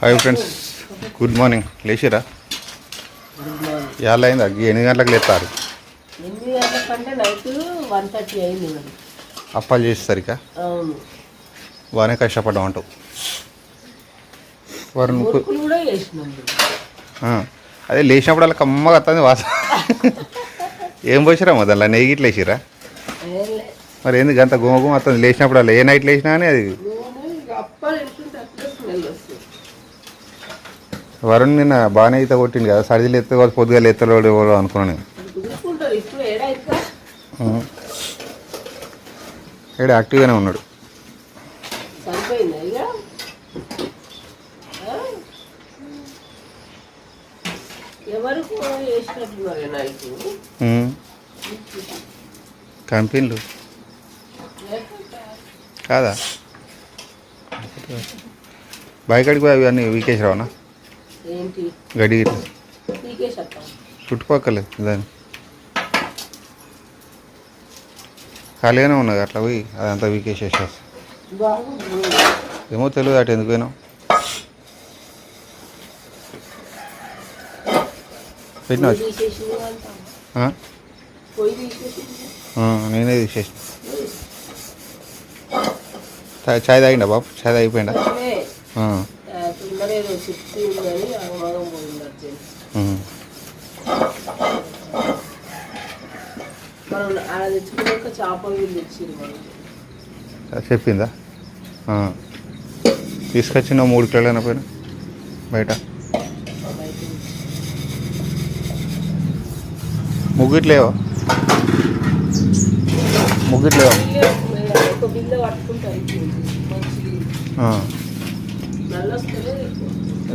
Hi friends good morning లేచిరా? ఇవాళ అయింది అగ్గి ఎనిమిది గంటలకు లేస్తారు? ఎనిమిది గంటల కంటే నైట్ వన్ థర్టీ అయింది మరి. అప్పాలు చేసేసరిక? అవును. బాగానే కష్టపడ్డాం అంటావు వారు కూడా. అదే లేచినప్పుడు కమ్మగా వస్తుంది వాసన ఏం పోసిరా మొదల నెయ్యి ఇట్లా వేసిరా. మరి ఎందుకు అంత గుమ గుమ వస్తుంది లేచినప్పుడు అలా ఏ నైట్ లేచినా కానీ అది నేను ఇక అప్పాలు ఎంటుంటే అట్లా స్మెల్ వస్తుంది వరుణ్ నిన్న బాగానే ఈత కొట్టింది కదా సర్దిలు ఎత్తే వాళ్ళు పొద్దుగా ఎత్తలోడు ఎవరు అనుకున్నాను నేను. ఇక్కడ యాక్టివ్గానే ఉన్నాడు. కంపెనీలు. కాదా? బయకాడికి పోయి అవి అన్నీ వీకేసిరావనా ఏంటి? గడి చుట్టుపక్కలే దాన్ని. ఖాళీగానే ఉన్నది అట్లా పోయి అదంతా వీకేసేసేస్తా ఏమో తెలియదు అటు ఎందుకు పోయినావు? పెట్టినా నేనే తీసేసిన. చాయ్ తాగిండా బాబు? చాయ్ తాగిపోయిందా చెప్పిందా. తీసుకొచ్చిన మూడు కిలోలైనా పోయినా బయట. ముగ్గిట్లేవా? ముగ్గిట్లేవా?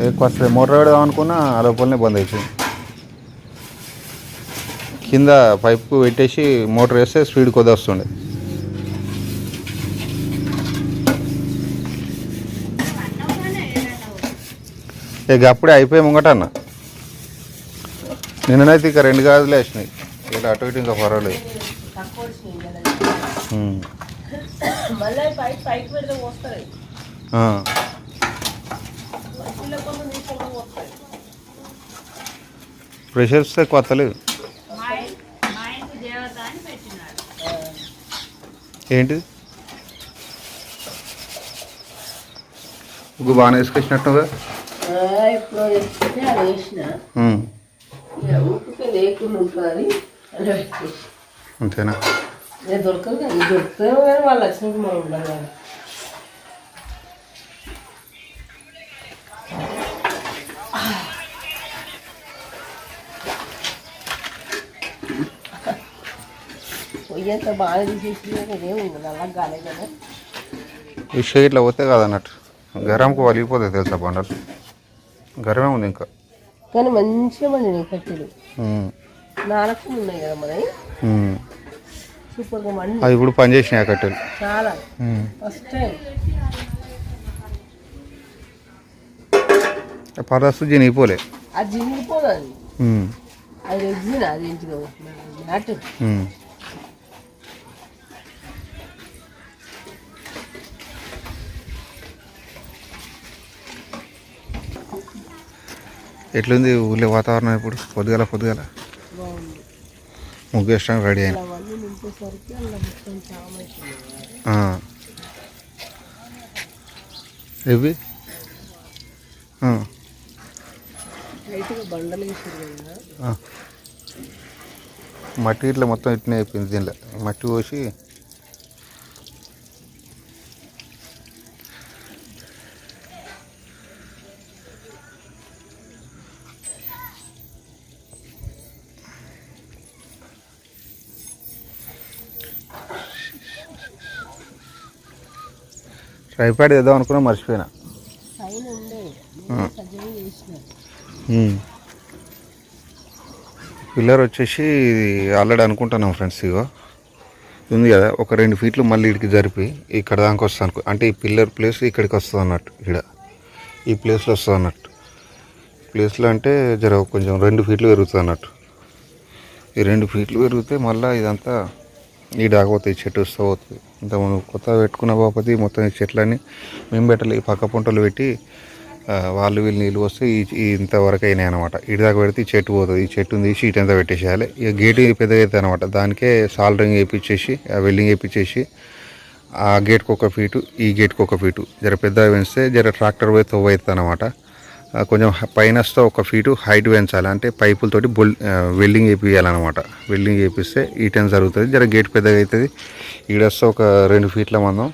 ఎక్కువ వస్తుంది మోటార్ పెడదాం అనుకున్నా ఆ లోపలనే బంద్ అయిపోయింది. కింద పైపు పెట్టేసి మోటార్ వేస్తే స్పీడ్ కొద్ది వస్తుండే. ఇక అప్పుడే అయిపోయి ముంగట అన్న. నిన్ననైతే ఇక రెండు గాజులే వేసినాయి ఇలా అటు ఇటు ఇంకా పర్వాలేదు. మళ్ళీ పైకి పైకి పెడితే వస్తాయి ఆ. పిల్ల కొంచెం తీసుకొని వస్తాయి ప్రెషర్స్ వస్తలేదు ఏంటిది ఉగ్గు బాగానే వేసుకొచ్చినట్టుగా? అంతేనా? దొరకదు దొరుకుతాయో వాళ్ళు వచ్చినప్పుడు మనం ఉండాలి పొయ్యి అంతా బాగా తీసేసి ఇదేం ఉంది? అలా గాలే కదా విషయం ఇట్లా పోతే కాదన్నట్టు. గరంకు వలిగిపోతుంది తెలుసా బండలు? గరమే ఉంది ఇంకా. కానీ మంచిగా మండి కట్టెలు. నాలుగు ఉన్నాయి కదా మరి. సూపర్గా మండి అవి ఇప్పుడు పని చేసినాయి కట్టెలు. చాలా. ఫస్ట్ టైం పరస్తు చినిగిపోలే అది ఉమ్. అది అది నాటు. ఎట్లుంది ఊళ్ళో వాతావరణం ఇప్పుడు? పొద్దుగల పొద్దుగల? ముగ్గు వేసడానికి రెడీ అయింది. ఇవి ఆ. మట్టి ఇట్లా మొత్తం ఇట్నే అయిపోయింది దీనిలో. మట్టి పోసి ట్రైపాడ్ వేద్దాం అనుకున్నా మర్చిపోయినా. పిల్లర్ వచ్చేసి ఆల్రెడీ అనుకుంటున్నాం ఫ్రెండ్స్ ఇగో. ఉంది కదా ఒక రెండు ఫీట్లు మళ్ళీ ఇక్కడికి జరిపి ఇక్కడ దాకా వస్తుంది అనుకో అంటే ఈ పిల్లర్ ప్లేస్ ఇక్కడికి వస్తుంది అన్నట్టు ఇక్కడ. ఈ ప్లేస్లో వస్తుంది అన్నట్టు. ప్లేస్లో అంటే జర కొంచెం రెండు ఫీట్లు పెరుగుతుంది అన్నట్టు. ఈ రెండు ఫీట్లు పెరిగితే మళ్ళీ ఇదంతా ఈ ఆగిపోతాయి చెట్టు వస్తూ పోతుంది ఇంత మనం కొత్తగా పెట్టుకున్న బాపతి మొత్తం ఈ చెట్లన్నీ మేము పెట్టాలి. ఈ పక్క పుంటలు పెట్టి వాళ్ళు వీళ్ళు నీళ్ళు వస్తే ఈ ఇంతవరకు అయినాయి అనమాట ఇటు దాకా పెడితే ఈ చెట్టు పోతుంది. ఈ చెట్టుని తీసి ఇటు అంతా పెట్టేసేయాలి. ఇక గేటు పెద్దగా అవుతుంది అనమాట దానికే సాల్డరింగ్ వేయించేసి వెల్డింగ్ వేయించేసి ఆ గేట్కి ఒక ఫీటు ఈ గేట్కి ఒక ఫీటు. జర పెద్దగా పెంచితే జర ట్రాక్టర్ పోయి తవ్వ అవుతుంది అనమాట కొంచెం పైనస్తో పైన వస్తే ఒక ఫీటు హైట్ పెంచాలి. అంటే పైపులతోటి బొల్ వెల్డింగ్ వేయించాలన్నమాట వెల్డింగ్ వేపిస్తే ఈ టైం జరుగుతుంది. జర గేట్ పెద్దగా అవుతుంది ఈడొస్తే ఒక రెండు ఫీట్ల మందం.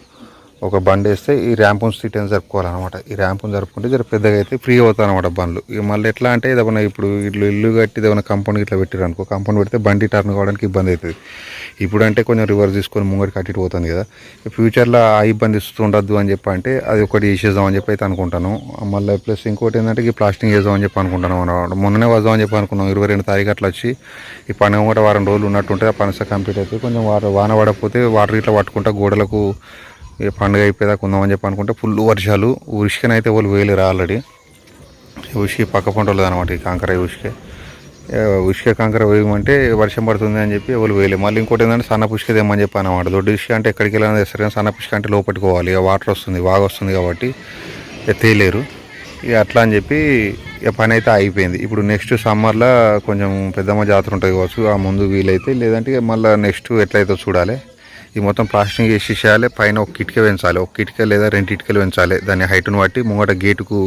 ఒక బండి వేస్తే ఈ ర్యాంపుని సీటని జరుపుకోవాలన్నమాట. ఈ ర్యాంపును జరుపుకుంటే జర పెద్దగా అయితే ఫ్రీ అవుతుంది అనమాట బండ్లు. ఇక మళ్ళీ ఎట్లా అంటే ఏదైనా ఇప్పుడు ఇల్లు ఇల్లు కట్టి ఏదైనా కంపౌండ్ ఇట్లా పెట్టారు అనుకో కంపౌండ్ పెడితే బండి టర్న్ కావడానికి ఇబ్బంది అవుతుంది. ఇప్పుడు అంటే కొంచెం రివర్స్ తీసుకొని ముంగడి కట్టి పోతుంది కదా. ఫ్యూచర్లో ఆ ఇబ్బంది ఇస్తుండద్దు అని చెప్పి అంటే అది ఒకటి చేసేద్దాం అని చెప్పి అయితే అనుకుంటాను. మళ్ళీ ప్లస్ ఇంకోటి ఏంటంటే ఈ ప్లాస్టింగ్ చేద్దామని చెప్పి అనుకుంటాను మొన్ననే వద్దాం అని చెప్పి అనుకున్నాం. ఇరవై రెండు తారీఖు అట్లా వచ్చి ఈ పని కూడా వారం రోజులు ఉన్నట్టుంటే ఆ పనస కంప్లీట్ అయితే కొంచెం వాటర్ వాన పడకపోతే వాటర్ ఇట్లా పట్టుకుంటా గోడలకు ఇక పండుగ అయిపోయేదాకా ఉందామని చెప్పి అనుకుంటే ఫుల్ వర్షాలు. ఉరిష్కనైతే వాళ్ళు వేయలేరు ఆల్రెడీ. ఉష్కి పక్క పంటలు అనమాట ఈ కాంకర ఉసికే ఉష్క కాంకర వేయమంటే వర్షం పడుతుంది అని చెప్పి వాళ్ళు వేయలేదు మళ్ళీ ఇంకోటి ఏంటంటే సన్న పుష్క తెమ్మని చెప్పి అనమాట దొడ్డు ఉష్క అంటే ఎక్కడికి వెళ్ళాలని తెస్తారు కానీ సన్న పుష్క అంటే లోపట్టుకోవాలి ఇక వాటర్ వస్తుంది బాగా వస్తుంది కాబట్టి ఇక తేలేరు. ఇక అట్లా అని చెప్పి ఇక పని అయితే అయిపోయింది. ఇప్పుడు నెక్స్ట్ సమ్మర్లో కొంచెం పెద్దమ్మ జాతర ఉంటుంది కావచ్చు. ఆ ముందు వీలైతే లేదంటే మళ్ళీ నెక్స్ట్ ఎట్లయితే చూడాలి. ఈ మొత్తం ప్లాస్టింగ్ వేసి చేయాలి. పైన ఒక కిటిక పెంచాలి. ఒక కిటిక లేదా రెండు ఇటుకలు పెంచాలి. దాని హైట్ను బట్టి ముంగట గేటుకు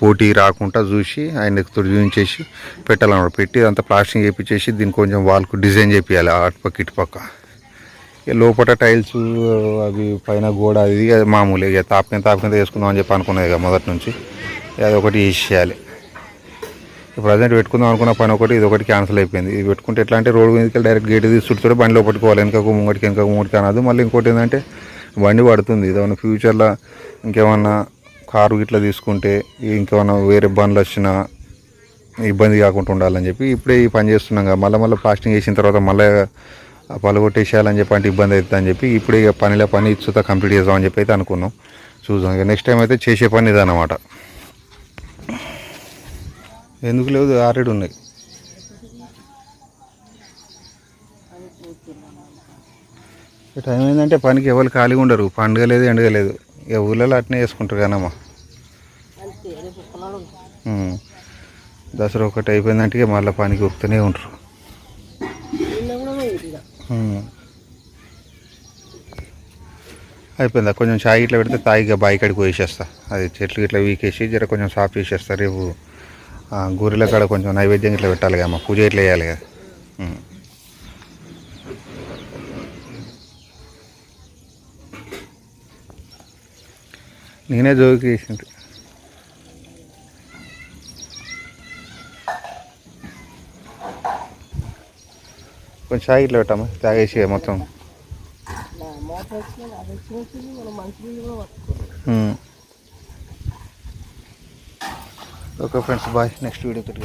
పోటీ రాకుండా చూసి ఆయన చూపించేసి పెట్టాలన్నమాట. పెట్టి అంతా ప్లాస్టింగ్ వేయించేసి దీన్ని కొంచెం వాళ్ళకు డిజైన్ చేపించాలి అటుపక్క ఇటుపక్క ఇక లోపల టైల్స్ అవి పైన గోడ అది మామూలు. ఇక తాపకింద తాపకింద వేసుకుందాం అని చెప్పి అనుకున్నది ఇక మొదటి నుంచి. అది ఒకటి వేసేయాలి ప్రజెంట్ పెట్టుకుందాం అనుకున్న పని ఒకటి ఇది ఒకటి క్యాన్సిల్ అయిపోయింది. ఇది పెట్టుకుంటే ఎట్లా అంటే రోడ్డు మీదకి డైరెక్ట్ గేట్ తీసి బండిలో బండి లోపట్టుకోవాలి వెనకకు ముంగటికి వెనకకు ముంగటికి అనదు. మళ్ళీ ఇంకోటి ఏంటంటే బండి పడుతుంది. ఏదైనా ఫ్యూచర్లో ఇంకేమన్నా కారు ఇట్లా తీసుకుంటే ఇంకేమన్నా వేరే బండ్లు వచ్చినా ఇబ్బంది కాకుండా ఉండాలని చెప్పి ఇప్పుడే ఈ పని చేస్తున్నాం కదా. మళ్ళీ మళ్ళీ ఫాస్టింగ్ వేసిన తర్వాత మళ్ళీ పలగొట్టేసేయాలని చెప్పి అంటే ఇబ్బంది అవుతుంది అని చెప్పి ఇప్పుడే ఇక పనిలో పని ఇచ్చుతా కంప్లీట్ చేద్దామని చెప్పి అయితే అనుకున్నాం. చూద్దాం. ఇక నెక్స్ట్ టైం అయితే చేసే పని ఇదన్నమాట. ఎందుకు లేదు ఆల్రెడీ ఉన్నాయి. టైం ఏంటంటే పనికి ఎవరు ఖాళీగా ఉండరు. పండుగ లేదు ఎండుగ లేదు. ఇక ఊళ్ళలో అట్నే చేసుకుంటారు కానమ్మా. దసరా ఒకటి అయిపోయిందంటే ఇక మళ్ళీ పనికి ఉరుకుతూనే ఉంటారు. అయిపోయిందా? కొంచెం చాయ్ ఇట్లా పెడితే తాయిగా బాయి కాడికి వేసేస్తా అది చెట్లు ఇట్లా వీకేసి జర కొంచెం సాఫ్ చేసేస్తా. రేపు ఆ, గొర్రెల కాడ కొంచెం నైవేద్యం ఇట్లా పెట్టాలి కదా పూజ ఇట్లా వేయాలి కదా. నేనే జోకి వేసింది కొంచెం చాయ్ ఇట్లా పెట్టామా తాగేసి మొత్తం నా మోటార్ వచ్చినా అది వచ్చిన వచ్చింది మనం మంచి నీళ్ళు కూడా పట్టుకోవాలి Hmm. Okay friends bye. Next video తోటి